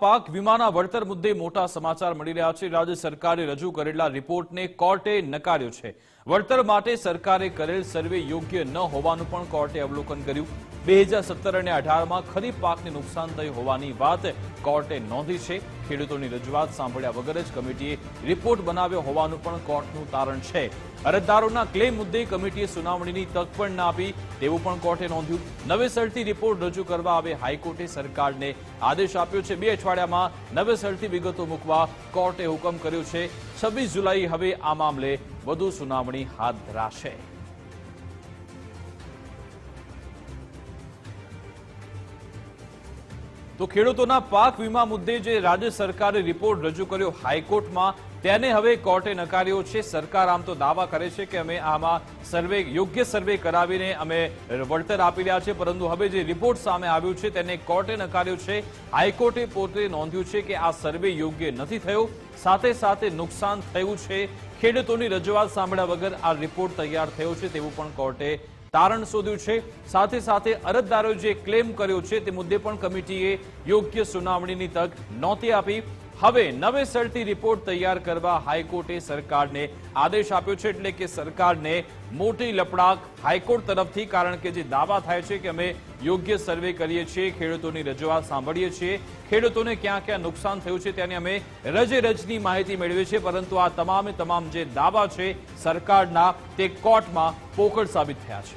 પાક વીમાના વળતર મુદ્દે મોટા સમાચાર મળી રહ્યા છે. રાજ્ય સરકારે રજૂ કરેલા રિપોર્ટને કોર્ટે નકાર્યો છે. વળતર માટે સરકારે કરેલ સર્વે યોગ્ય ન હોવાનું પણ કોર્ટે અવલોકન કર્યું. બે હજાર સત્તર અને અઢારમાં ખરીફ પાકને નુકસાન થયું હોવાની વાત કોર્ટે નોંધી છે. ખેડૂતોની રજૂઆત સાંભળ્યા વગર જ કમિટીએ રિપોર્ટ બનાવ્યો હોવાનું પણ કોર્ટનું તારણ છે. અરજદારોના ક્લેમ મુદ્દે કમિટીએ સુનાવણીની તક પણ ના આપી, તેવું પણ કોર્ટે નોંધ્યું. નવેસરથી રિપોર્ટ રજૂ કરવા હવે હાઈકોર્ટે સરકારને આદેશ આપ્યો છે. બે અઠવાડિયામાં નવેસરથી વિગતો મૂકવા કોર્ટે હુકમ કર્યો છે. છવ્વીસ જુલાઈ હવે આ મામલે વધુ સુનાવણી હાથ ધરાશે. તો ખેડૂતોના પાક વીમા મુદ્દે જે રાજ્ય સરકારે રિપોર્ટ રજૂ કર્યો હાઈકોર્ટમાં, તેને હવે કોર્ટે નકાર્યો છે. સરકાર આમ તો દાવા કરે છે કે અમે આમાં સર્વે, યોગ્ય સર્વે કરાવીને અમે વળતર આપી રહ્યા છે પરંતુ હવે જે રિપોર્ટ સામે આવ્યો છે તેને કોર્ટે નકાર્યો છે. હાઈકોર્ટે પોતે નોંધ્યું છે કે આ સર્વે યોગ્ય નથી થયો. સાથે સાથે નુકસાન થયું છે. ખેડૂતોની રજૂઆત સાંભળ્યા વગર આ રિપોર્ટ તૈયાર થયો છે તેવું પણ કોર્ટે તારણ શોધ્યું છે. સાથે સાથે અરજદારોએ જે ક્લેમ કર્યો છે તે મુદ્દે પણ કમિટીએ યોગ્ય સુનાવણીની તક નહોતી આપી. હવે નવેસરથી રિપોર્ટ તૈયાર કરવા હાઈકોર્ટે સરકારને આદેશ આપ્યો છે એટલે કે સરકારને મોટી લપડાક હાઈકોર્ટ તરફથી, કારણ કે જે દાવા થાય છે કે અમે યોગ્ય સર્વે કરીએ છીએ, ખેડૂતોની રજૂઆત સાંભળીએ છીએ, ખેડૂતોને ક્યાં ક્યાં નુકસાન થયું છે તેની અમે રજે રજની માહિતી મેળવીએ છીએ, પરંતુ આ તમામે તમામ જે દાવા છે, સરકારના તે કોર્ટમાં પોકળ સાબિત થયા છે.